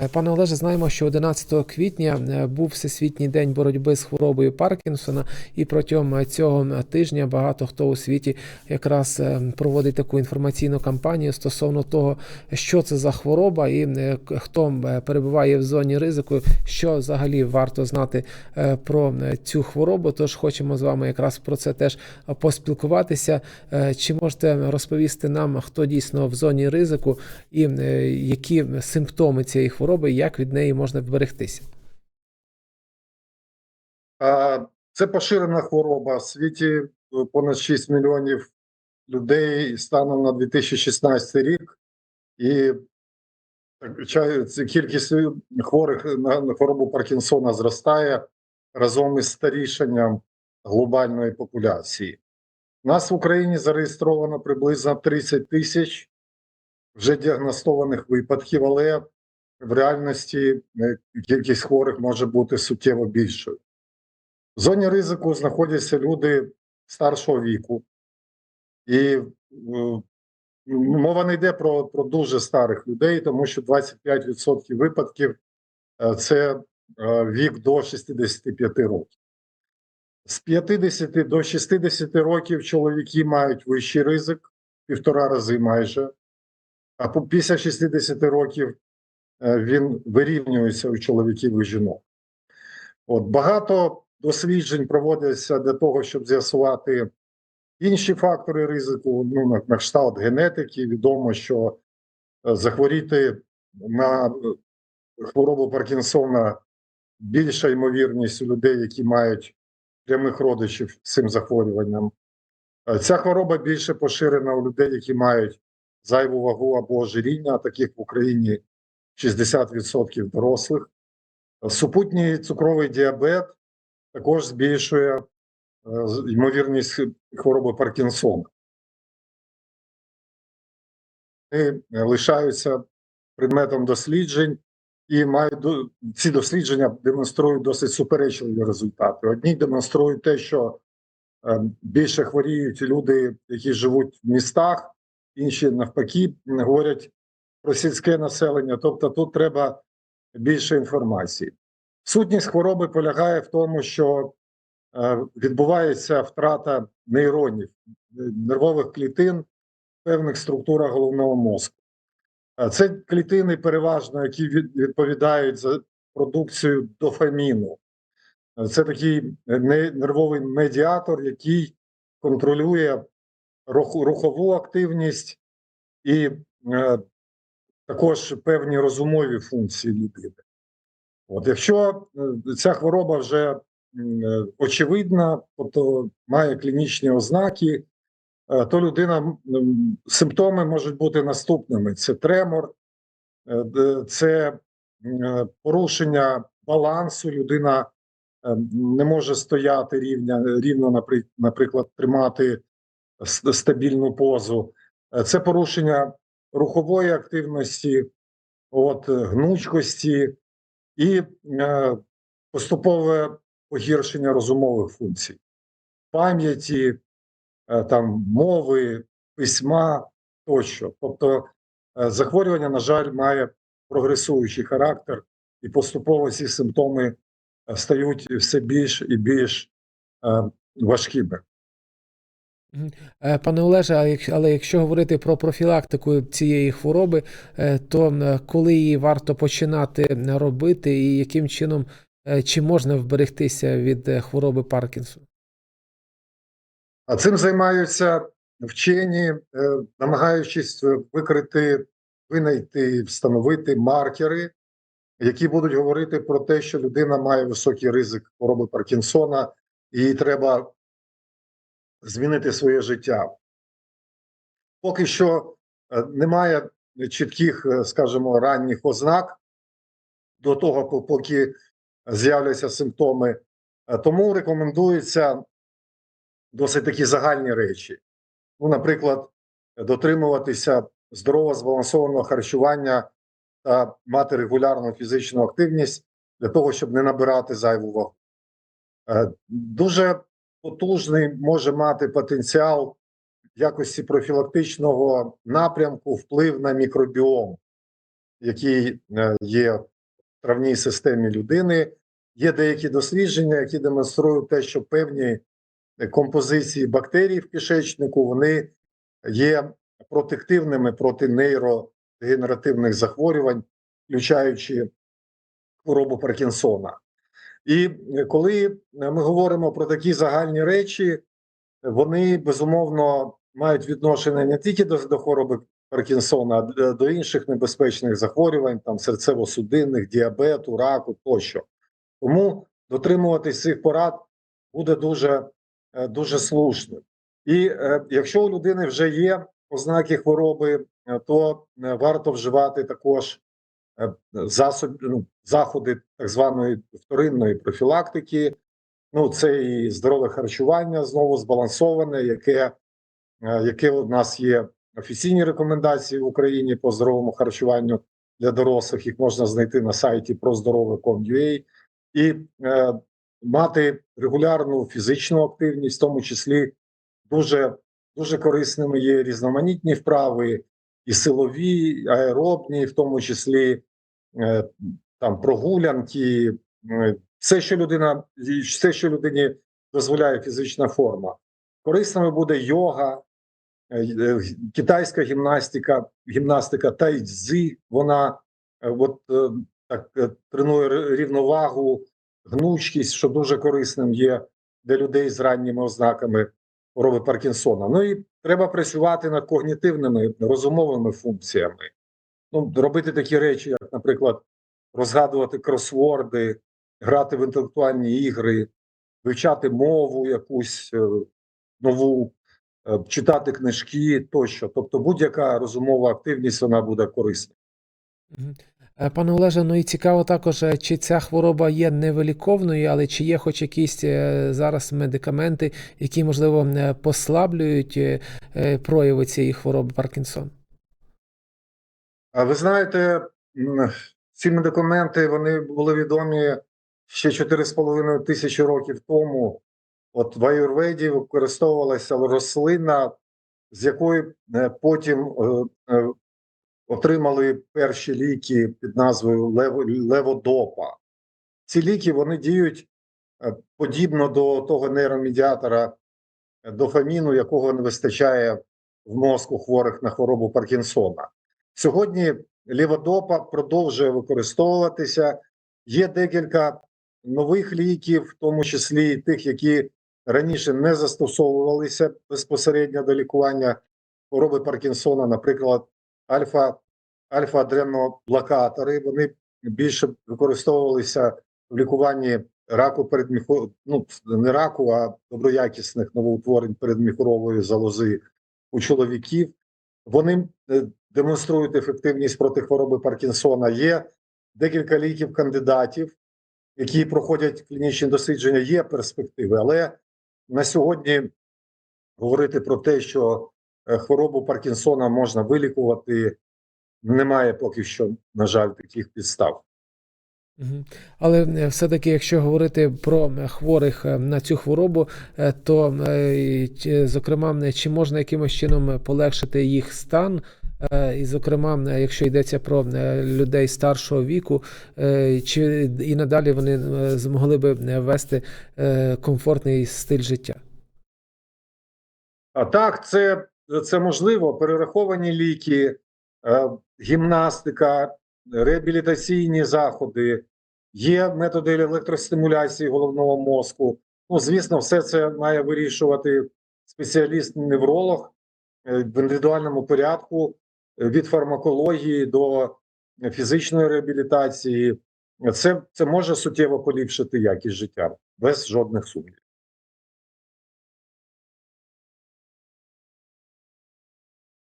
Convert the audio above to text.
Е, Пане Олеже, знаємо, що 11 квітня е, був Всесвітній день боротьби з хворобою Паркінсона, і протягом е, цього тижня багато хто у світі якраз проводить таку інформаційну кампанію стосовно того, що це за хвороба, і хто перебуває в зоні ризику, що взагалі варто знати про цю хворобу. Тож хочемо з вами якраз про це теж поспілкуватися. Чи можете розповісти нам, хто дійсно в зоні ризику і які симптоми цієї хвороби, і як від неї можна вберегтися? Це поширена хвороба. В світі е, понад 6 мільйонів людей станом на 2016 рік, і кількість хворих на, хворобу Паркінсона зростає разом із старішенням глобальної популяції. Нас в Україні зареєстровано приблизно 30 тисяч вже діагностованих випадків, але в реальності е, кількість хворих може бути суттєво більшою. В зоні ризику знаходяться люди старшого віку, і е, мова не йде про, про дуже старих людей, тому що 25% випадків е, це вік до 65 років. З 50 до 60 років чоловіки мають вищий ризик, півтора рази майже, а після 60 років він вирівнюється у чоловіків і жінок. От багато досліджень проводяться для того, щоб з'ясувати інші фактори ризику. Ну, на, кшталт генетики. Відомо, що е, захворіти на е, хворобу Паркінсона більша ймовірність у людей, які мають прямих родичів з цим захворюванням. Е, Ця хвороба більше поширена у людей, які мають зайву вагу або ожиріння, таких в Україні 60% дорослих. Супутній цукровий діабет також збільшує е, ймовірність хвороби Паркінсона. Вони е, лишаються предметом досліджень і мають ці дослідження демонструють досить суперечливі результати. Одні демонструють те, що е, більше хворіють люди, які живуть в містах, інші навпаки говорять про сільське населення. Тобто тут треба більше інформації. Сутність хвороби полягає в тому, що е, відбувається втрата нейронів, нервових клітин в певних структурах головного мозку. Е, Це клітини переважно, які відповідають за продукцію дофаміну. Е, Це такий нервовий медіатор, який контролює рухову активність і також певні розумові функції людини. От якщо е, ця хвороба вже очевидна, тобто має клінічні ознаки, е, то людина симптоми можуть бути наступними: це тремор, е, це порушення балансу. Людина не може стояти рівня, рівно, наприклад, тримати стабільну позу. Це порушення рухової активності, от, е, гнучкості і е, поступове погіршення розумових функцій, пам'яті, е, там, мови, письма тощо. Тобто е, захворювання, на жаль, має прогресуючий характер, і поступово ці симптоми е, стають все більш і більш е, важкими. Е, Пане Олеже, але якщо говорити про профілактику цієї хвороби, е, то е, коли її варто починати робити, і яким чином чи можна вберегтися від хвороби Паркінсона? А цим займаються вчені, намагаючись викрити, винайти, і встановити маркери, які будуть говорити про те, що людина має високий ризик хвороби Паркінсона, і треба змінити своє життя. Поки що е, немає чітких, е, скажімо, ранніх ознак до того, поки з'являться симптоми. Е, Тому рекомендується досить такі загальні речі. Ну, наприклад, дотримуватися здорового збалансованого харчування та мати регулярну фізичну активність для того, щоб не набирати зайву вагу. Дуже потужний може мати потенціал якості профілактичного напрямку вплив на мікробіом. який е, є в травній системі людини. Є деякі дослідження, які демонструють те, що певні е, композиції бактерій в кишечнику вони є протективними проти нейродегенеративних захворювань, включаючи хворобу Паркінсона. І е, коли е, ми говоримо про такі загальні речі, вони безумовно мають відношення не тільки до, до хвороби Паркінсона, а д- до інших небезпечних захворювань, там серцево-судинних, діабету, раку тощо. Тому дотримуватись цих порад буде дуже, е, дуже слушним. І е, якщо у людини вже є ознаки хвороби, е, то е, варто вживати також е, засоб, ну, заходи так званої вторинної профілактики. Ну, це і здорове харчування знову збалансоване, яке, е, яке у нас є офіційні рекомендації в Україні по здоровому харчуванню для дорослих. Їх можна знайти на сайті проздорове.com.ua і е, мати регулярну фізичну активність, в тому числі дуже, дуже корисними є різноманітні вправи, і силові, і аеробні, в тому числі е, там прогулянки, е, все, що людина, все, що людині дозволяє фізична форма. Корисними буде йога, е, китайська гімнастика, гімнастика тайцзи, вона от так тренує рівновагу, гнучкість, що дуже корисним є для людей з ранніми ознаками хвороби Паркінсона. Ну і треба працювати над когнітивними розумовими функціями. Ну, робити такі речі, як, наприклад, розгадувати кросворди, грати в інтелектуальні ігри, вивчати мову якусь е, нову, е, читати книжки тощо. Тобто будь-яка розумова активність вона буде корисна. Е, Пане Олеже, ну і цікаво також, е, чи ця хвороба є невиліковною, але чи є хоч якісь е, зараз медикаменти, які, можливо, послаблюють прояви цієї хвороби Паркінсон? А ви знаєте, ці медикаменти вони були відомі ще 4,5 тисячі років тому. От в Аюрведі використовувалася рослина, з якої потім отримали перші ліки під назвою леводопа. Ці ліки вони діють е, подібно до того нейромедіатора е, дофаміну, якого не вистачає в мозку хворих на хворобу Паркінсона. Сьогодні ліводопа продовжує використовуватися. Є декілька нових ліків, в тому числі і тих, які раніше не застосовувалися безпосередньо до лікування хвороби Паркінсона, наприклад, альфа, альфа-адреноблокатори. Вони більше використовувалися в лікуванні раку передміхо... ну, не раку, а доброякісних новоутворень передміхорової залози у чоловіків. Вони е, демонструють ефективність проти хвороби Паркінсона. Є декілька ліків кандидатів, які проходять клінічні дослідження. Є перспективи, але на сьогодні говорити про те, що е, хворобу Паркінсона можна вилікувати, немає поки що, на жаль, таких підстав. Але е, все-таки, якщо говорити про е, хворих е, на цю хворобу, то, зокрема, чи можна якимось чином полегшити їх стан? І, зокрема, якщо йдеться про людей старшого віку, чи і надалі вони змогли би е, вести комфортний стиль життя? А так, це, це можливо. Перераховані ліки, гімнастика, реабілітаційні заходи, є методи електростимуляції головного мозку. Ну, звісно, все це має вирішувати спеціаліст-невролог е, в індивідуальному порядку е, від фармакології до фізичної реабілітації. Це, це може суттєво поліпшити якість життя без жодних сумнівів.